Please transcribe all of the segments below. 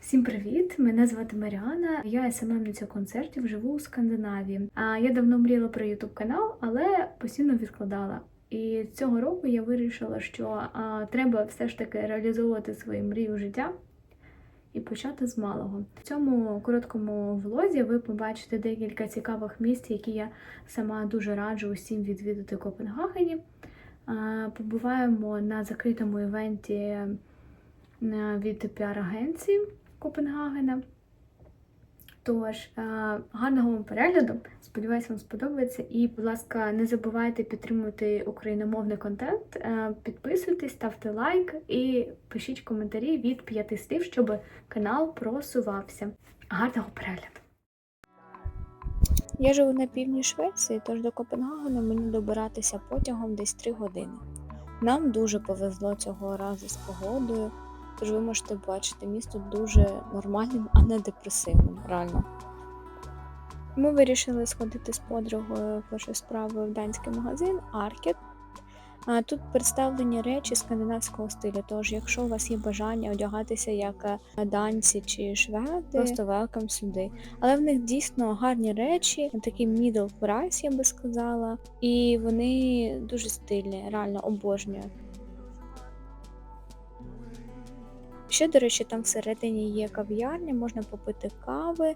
Всім привіт! Мене звати Маріана. Я СММниця концертів, живу у Скандинавії. А я давно мріяла про Ютуб канал, але постійно відкладала. І цього року я вирішила, що а, треба все ж таки реалізовувати свої мрії життя і почати з малого. В цьому короткому влозі ви побачите декілька цікавих місць, які я сама дуже раджу усім відвідати в Копенгагені. Побуваємо на закритому івенті е, від піар-агенції Копенгагена. Тож, е, гарного вам перегляду. Сподіваюсь, вам сподобається. І, будь ласка, не забувайте підтримувати україномовний контент. Е, Підписуйтесь, ставте лайк і пишіть коментарі від п'яти слів, щоб канал просувався. Гарного перегляду! Я живу на півдні Швеції, тож до Копенгагена мені добиратися потягом десь 3 години. Нам дуже повезло цього разу з погодою. Тож ви можете бачити місто дуже нормальним, а не депресивним, реально. Ми вирішили сходити з подругою першої справи в данський магазин Аркет. Тут представлені речі скандинавського стилю. Тож, якщо у вас є бажання одягатися як е, данці чи шведи, просто велкам сюди. Але в них дійсно гарні речі, такий middle price, я би сказала, і вони дуже стильні, реально обожнюю. Ще, до речі, там всередині є кав'ярня, можна попити кави.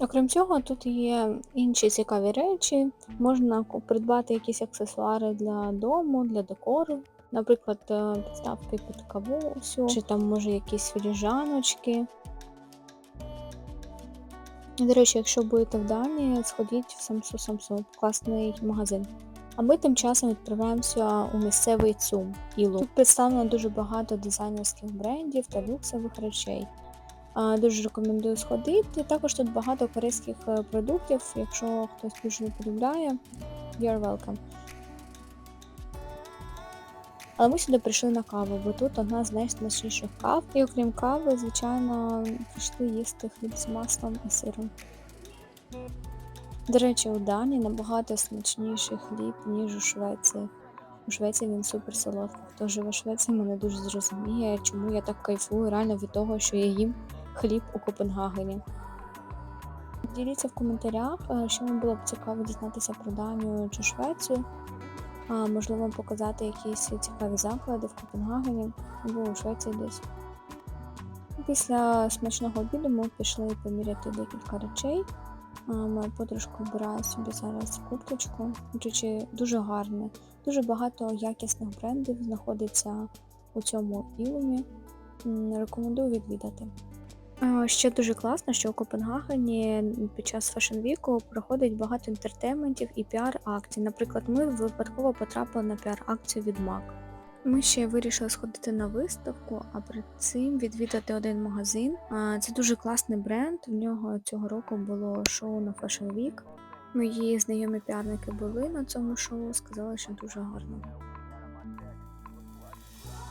Окрім цього, тут є інші цікаві речі. Можна придбати якісь аксесуари для дому, для декору. Наприклад, е, підставки під каву, всю, чи там може якісь філіжаночки. До речі, якщо будете в Данії, сходіть в Самсу Самсу, класний магазин. А ми тим часом відправляємося у місцевий ЦУМ Ілу. Тут представлено дуже багато дизайнерських брендів та люксових речей. Дуже рекомендую сходити. Також тут багато корейських е, продуктів. Якщо хтось дуже не полюбляє, you're welcome. Але ми сюди прийшли на каву, бо тут одна з найсмачніших кав. І окрім кави, звичайно, пішли їсти хліб з маслом і сиром. До речі, у Данії набагато смачніший хліб, ніж у Швеції. У Швеції він супер солодкий. Хто живе в Швеції, мене дуже зрозуміє, чому я так кайфую реально від того, що я їм хліб у Копенгагені. Діліться в коментарях, е, що вам було б цікаво дізнатися про Данію чи Швецію. А, можливо, показати якісь цікаві заклади в Копенгагені або у Швеції десь. Після смачного обіду ми пішли поміряти декілька речей. Моя подружка обирає собі зараз курточку. Речі, дуже гарне. Дуже багато якісних брендів знаходиться у цьому ілумі. Рекомендую відвідати. Ще дуже класно, що у Копенгагені під час Week проходить багато інтертейментів і піар-акцій. Наприклад, ми випадково потрапили на піар-акцію від MAC. Ми ще вирішили сходити на виставку, а перед цим відвідати один магазин. Це дуже класний бренд. В нього цього року було шоу на Fashion Week. Мої знайомі піарники були на цьому шоу, сказали, що дуже гарно.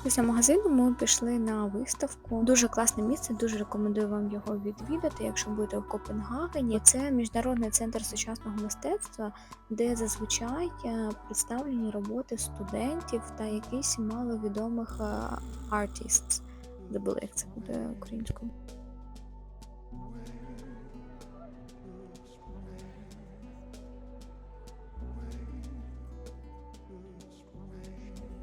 Після магазину ми пішли на виставку. Дуже класне місце, дуже рекомендую вам його відвідати, якщо будете в Копенгагені. Це міжнародний центр сучасного мистецтва, де зазвичай е, представлені роботи студентів та якісь маловідомих артистів. Забула, як це буде українською.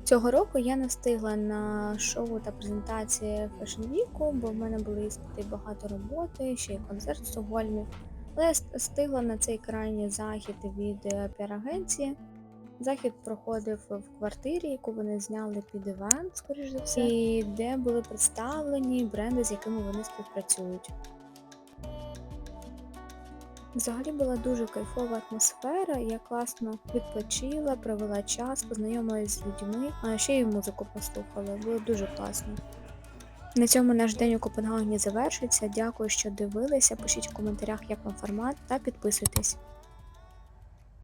Цього року я не встигла на шоу та презентації Fashion Week, бо в мене були іспити багато роботи, ще й концерт в Стокгольмі. Але я встигла на цей крайній захід від е, піар-агенції. Захід проходив в квартирі, яку вони зняли під івент, скоріш за все, і де були представлені бренди, з якими вони співпрацюють. Взагалі була дуже кайфова атмосфера, я класно відпочила, провела час, познайомилася з людьми, а ще й музику послухала. Було дуже класно. На цьому наш день у Копенгагені завершується. Дякую, що дивилися. Пишіть в коментарях, як вам формат, та підписуйтесь.